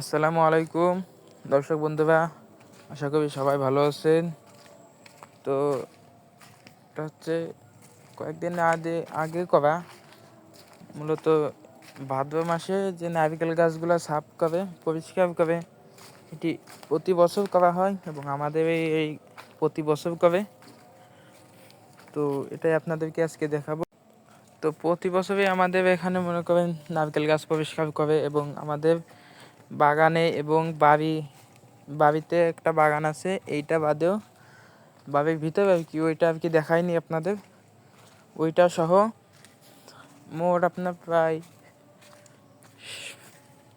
আসসালামু আলাইকুম, দর্শক বন্ধুরা আশা করি সবাই ভালো আছেন। তো এটা হচ্ছে কয়েকদিন আগে আগে করা মূলত ভাদ্র মাসে যে নারকেল গাছগুলো সাফ করে পরিষ্কার করে এটি প্রতি বছর করা হয় এবং আমাদের এই এই প্রতি বছর করে তো এটাই আপনাদেরকে আজকে দেখাবো। তো প্রতি বছরই আমাদের এখানে মনে করেন নারকেল গাছ পরিষ্কার করে এবং আমাদের বাগানে এবং বাড়ি, বাড়িতে একটা বাগান আছে, এইটা বাদেও বাড়ির ভিতরে আর কি, ওইটা আর কি দেখায়নি আপনাদের। ওইটা সহ মোট আপনার প্রায়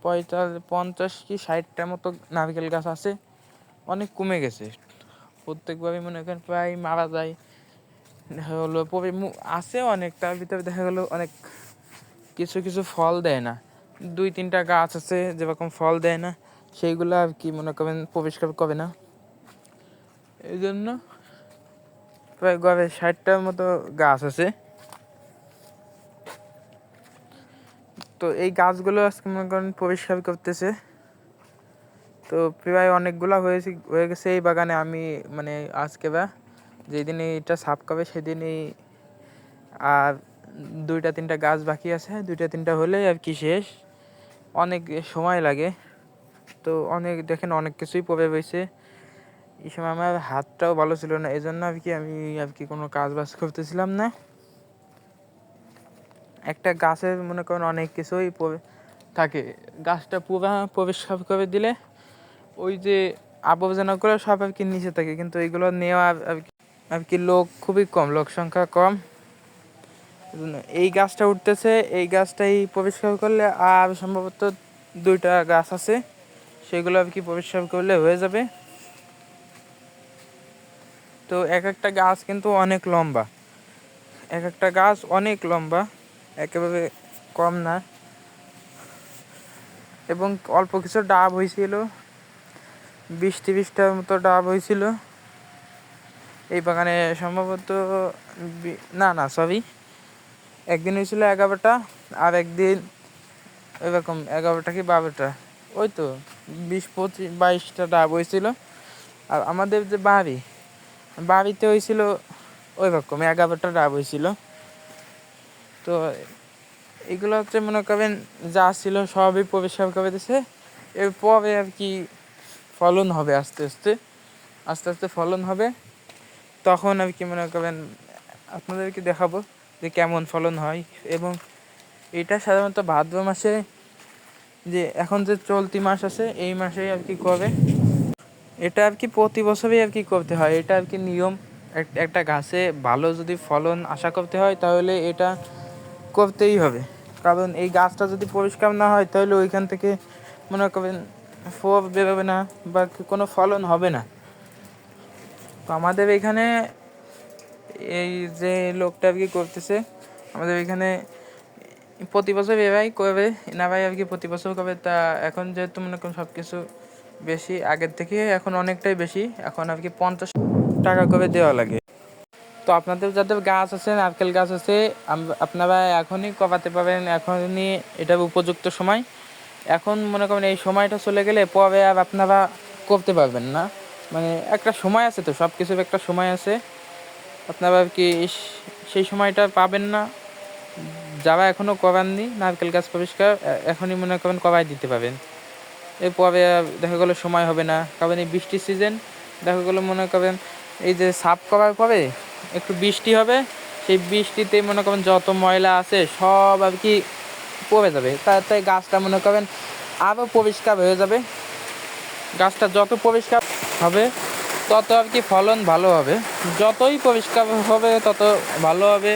পঁয়তাল্লিশ পঞ্চাশ কি ষাটটার মতো নারকেল গাছ আছে। অনেক কমে গেছে। প্রত্যেকবারই মনে করেন প্রায় মারা যায়। দেখা গেলো আছে অনেক, তার ভিতরে দেখা গেলো অনেক কিছু কিছু ফল দেয় না। দুই, তিনটা গাছ আছে, যেরকম ফল দেয় না, সেইগুলো আর কি মনে করেন পরিষ্কার করে না। এই জন্য প্রায় গড়ে ষাটটার মতো গাছ আছে। তো এই গাছগুলো আজকে মনে করেন পরিষ্কার করতেছে। তো প্রায় অনেকগুলো হয়েছে, হয়ে গেছে এই বাগানে আমি মানে আজকে বা যেদিন এটা সাফ করবে সেদিনই আর দুইটা, তিনটা গাছ বাকি আছে, দুইটা, তিনটা হলে আর কি শেষ। অনেক সময় লাগে। তো অনেক, দেখেন অনেক কিছুই পড়ে রয়েছে এই সময় আমার হাতটাও ভালো ছিল না এই জন্য আর কি আমি আর কি কোনো কাজ বাজ করতেছিলাম না। একটা গাছের মনে করেন অনেক কিছুই থাকে। গাছটা পুরা পরিষ্কার করে দিলে ওই যে আবর্জনাগুলো সব আর কি নিচে থাকে, কিন্তু এইগুলো নেওয়া আর- কি- লোক খুবই কম, লোক সংখ্যা কম। এই গাছটা উঠতেছে, এই গাছটাই পরিষ্কার করলে আর সম্ভবত দুইটা গাছ আছে, সেগুলো আর কি পরিষ্কার করলে হয়ে যাবে। তো এক একটা গাছ কিন্তু অনেক লম্বা, এক একটা গাছ অনেক লম্বা, একেবারে কম না। এবং অল্প কিছু ডাব হয়েছিল বিশ তিরিশটার মতো ডাব হয়েছিল। এই বাগানে সম্ভবত না না, সরি। একদিন হয়েছিল এগারোটা, আর একদিন এরকম এগারোটা কি বারোটা, ওই তো বিশ পঁচিশ বাইশটা ডাব হয়েছিল। আর আমাদের যে বাড়ি, বাড়িতে হয়েছিল ওই রকম এগারোটা ডাব হয়েছিল। তো এগুলো হচ্ছে মনে করেন যা ছিল সবই পরিষ্কার করে দিছে। এরপরে আর কি ফলন হবে আস্তে আস্তে আস্তে আস্তে ফলন হবে। তখন আর কি মনে করেন আপনাদেরকে দেখাবো। যে কেমন ফলন হয় এবং এটা সাধারণত ভাদ্র মাসে যে এখন যে চলতি মাস আছে, এই মাসেই আর কি করে এটা আর কি প্রতি বছরই আর কি করতে হয়। এটা আর কি নিয়ম। এক- একটা গাছে ভালো যদি ফলন আশা করতে হয়, তাহলে এটা করতেই হবে। কারণ এই গাছটা যদি পরিষ্কার না হয়, তাহলে ওইখান থেকে মনে করেন ফল বেরোবে না বা কোনো ফলন হবে না। তো আমাদের এখানে এই যে লোকটা আর কি করতেছে, আমাদের এখানে প্রতি বছর এরাই করবে না এনারাই আর কি প্রতি বছর করবে তা এখন যেহেতু মনে করুন সব কিছু বেশি, আগের থেকে এখন অনেকটাই বেশি, এখন আর কি পঞ্চাশ টাকা করে দেওয়া লাগে। তো আপনাদের যাদের গাছ আছে, নারকেল গাছ আছে আপনারা এখনই কমাতে পারেন এখনই এটার উপযুক্ত সময়। এখন মনে করেন এই সময়টা চলে গেলে পরে আর আপনারা করতে পারবেন না। মানে একটা সময় আছে তো সব কিছুর একটা সময় আছে। আপনারা কি সেই সময়টা পাবেন না? যারা এখনও করাননি, নারকেল গাছ পরিষ্কার এখনই মনে করেন করাই দিতে পারেন এরপরে দেখা গেলো সময় হবে না, কারণ এই বৃষ্টির সিজন দেখা গেলো মনে করেন এই যে সাফ করার পরে একটু বৃষ্টি হবে, সেই বৃষ্টিতে মনে করেন যত ময়লা আছে সব আর কি পড়ে যাবে। তাতে গাছটা মনে করেন আরও পরিষ্কার হয়ে যাবে। গাছটা যত পরিষ্কার হবে তত আর কি ফলন ভালো হবে। যতই পরিষ্কার হবে, তত ভালো হবে।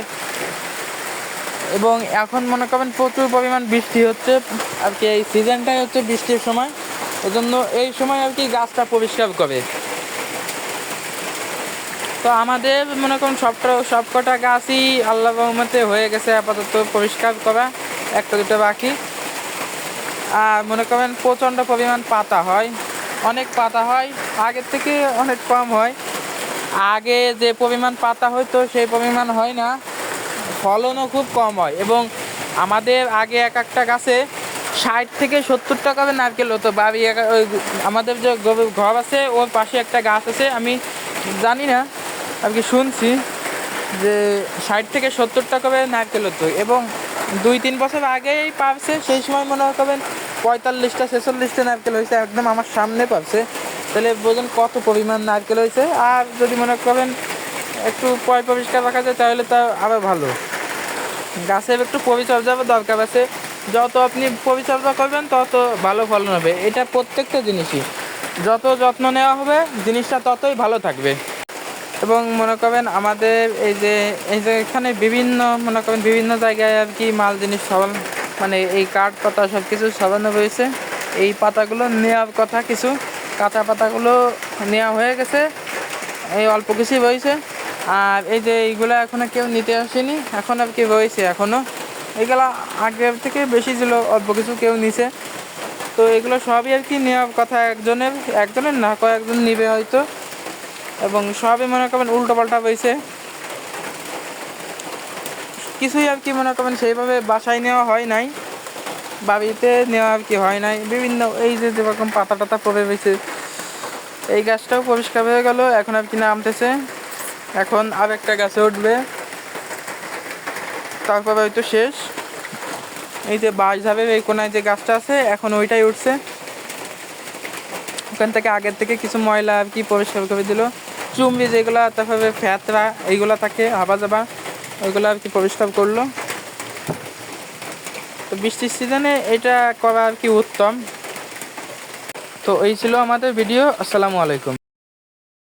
এবং এখন মনে করেন প্রচুর পরিমাণ বৃষ্টি হচ্ছে। আর কি এই সিজনটাই হচ্ছে বৃষ্টির সময়। এজন্য এই সময় আর কি গাছটা পরিষ্কার করে তো আমাদের মনে করুন সবটা সব কটা গাছই আল্লাহ রহমতে হয়ে গেছে, আপাতত পরিষ্কার করা। একটা দুটো বাকি। আর মনে করেন প্রচণ্ড পরিমাণ পাতা হয়। অনেক পাতা হয়, আগের থেকে অনেক কম হয়। আগে যে পরিমাণ পাতা হইতো, সেই পরিমাণ হয় না। ফলনও খুব কম হয় এবং আমাদের আগে এক একটা গাছে ষাট থেকে সত্তর টাকা নারকেল হতো। ওই আমাদের যে ঘর আছে, ওর পাশে একটা গাছ আছে, আমি জানি না আর কি শুনছি যে ষাট থেকে সত্তর টাকা নারকেল হতো এবং দুই, তিন বছর আগেই পারছে সেই সময় মনে করবেন পঁয়তাল্লিশটা, ছেচল্লিশটা নারকেল হয়েছে, একদম আমার সামনে পারছে তাহলে বোঝেন কত পরিমাণ নারকেল হয়েছে। আর যদি মনে করেন একটু পয় পরিষ্কার রাখা যায়, তাহলে তা আরও ভালো। গাছের একটু পরিচর্যা দরকার আছে। যত আপনি পরিচর্যা করবেন, তত ভালো ফলন হবে। এটা প্রত্যেকটা জিনিসই। যত যত্ন নেওয়া হবে, জিনিসটা ততই ভালো থাকবে। এবং মনে করেন আমাদের এই যে এই যে এখানে বিভিন্ন, মনে করেন বিভিন্ন জায়গায় আর কি মাল জিনিস সবান মানে এই কাঠ পাতা সব কিছু সাজানো রয়েছে। এই পাতাগুলো নেওয়ার কথা কিছু। কাঁচা পাতাগুলো নেওয়া হয়ে গেছে। এই অল্প কিছুই রয়েছে। আর এই যে এইগুলো এখনও কেউ নিতে আসেনি। এখন আর কি রয়েছে এখনও এইগুলো আগের থেকে বেশি ছিল, অল্প কিছু কেউ নিছে। তো এগুলো সবই আর কি নেওয়ার কথা একজনের একজনের না, কয়েকজন নিবে হয়তো। এবং সবই মনে করেন উল্টো পাল্টা হয়েছে কিছুই আর কি মনে করেন সেইভাবে বাসায় নেওয়া হয় নাই। বাড়িতে নেওয়া আর কি হয় নাই। বিভিন্ন এই যে যেরকম পাতা টাতা পড়ে রয়েছে, এই গাছটাও পরিষ্কার হয়ে গেল, এখন আর কি নামতেছে। এখন আর একটা গাছে উঠবে। তারপরে হয়তো শেষ। এই যে বাঁশ ধাপের এই কোনায় যে গাছটা আছে, এখন ওইটাই উঠছে। ওখান থেকে আগের থেকে কিছু ময়লা আর কি পরিষ্কার করে দিল। চুমড়ি যেগুলো, তারপরে ফ্যাতরা এইগুলো থাকে হাবা যাবা ওইগুলো আর কি পরিষ্কার করল। তো বৃষ্টির সিজনে এটা করা আর কি উত্তম। তো এই ছিল আমাদের ভিডিও। আসসালামু আলাইকুম।